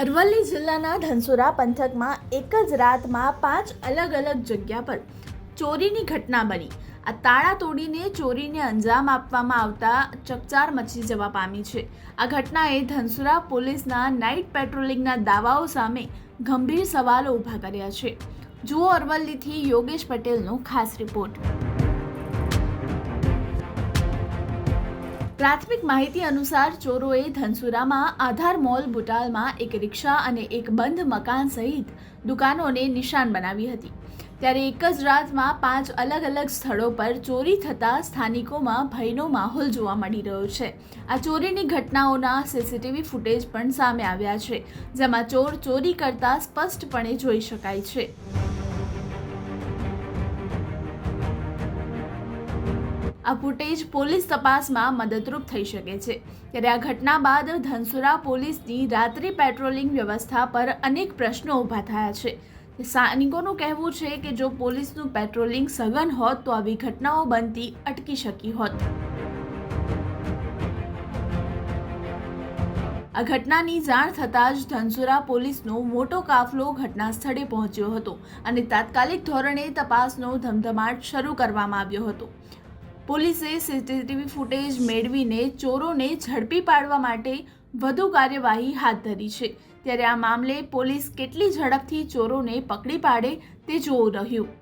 અરવલ્લી જિલ્લાના ધનસુરા પંથકમાં એક જ રાતમાં પાંચ અલગ અલગ જગ્યા પર ચોરીની ઘટના બની. આ તાળા તોડીને ચોરીને અંજામ આપવામાં આવતા ચકચાર મચી જવા પામી છે. આ ઘટનાએ ધનસુરા પોલીસના નાઇટ પેટ્રોલિંગના દાવાઓ સામે ગંભીર સવાલો ઊભા કર્યા છે. જુઓ અરવલ્લીથી યોગેશ પટેલનો ખાસ રિપોર્ટ. પ્રાથમિક માહિતી અનુસાર ચોરોએ ધનસુરામાં આધાર મોલ બુટાલમાં એક રિક્ષા અને એક બંધ મકાન સહિત દુકાનોને નિશાન બનાવી હતી. ત્યારે એક જ રાતમાં પાંચ અલગ અલગ સ્થળો પર ચોરી થતાં સ્થાનિકોમાં ભયનો માહોલ જોવા મળી રહ્યો છે. આ ચોરીની ઘટનાઓના સીસીટીવી ફૂટેજ પણ સામે આવ્યા છે, જેમાં ચોર ચોરી કરતા સ્પષ્ટપણે જોઈ શકાય છે. આ ફૂટેજ પોલીસ તપાસમાં મદદરૂપ થઈ શકે છે. ત્યારે આ ઘટના બાદ ધનસુરા પોલીસની રાત્રિ પેટ્રોલિંગ વ્યવસ્થા પર અનેક પ્રશ્નો ઊભા થયા છે. સ્થાનિકોનું કહેવું છે કે જો પોલીસનું પેટ્રોલિંગ સઘન હોત તો આવી ઘટનાઓ બનતી અટકી શકી હોત. આ ઘટનાની જાણ થતાં જ ધનસુરા પોલીસનો મોટો કાફલો ઘટના સ્થળે પહોંચ્યો હતો અને તાત્કાલિક ધોરણે તપાસનો ધમધમાટ શરૂ કરવામાં આવ્યો હતો. પોલીસે સીસીટીવી ફૂટેજ મેળવીને ચોરોને ઝડપી પાડવા માટે વધુ કાર્યવાહી હાથ ધરી છે. ત્યારે આ મામલે પોલીસ કેટલી ઝડપથી ચોરોને પકડી પાડે તે જોવું રહ્યું.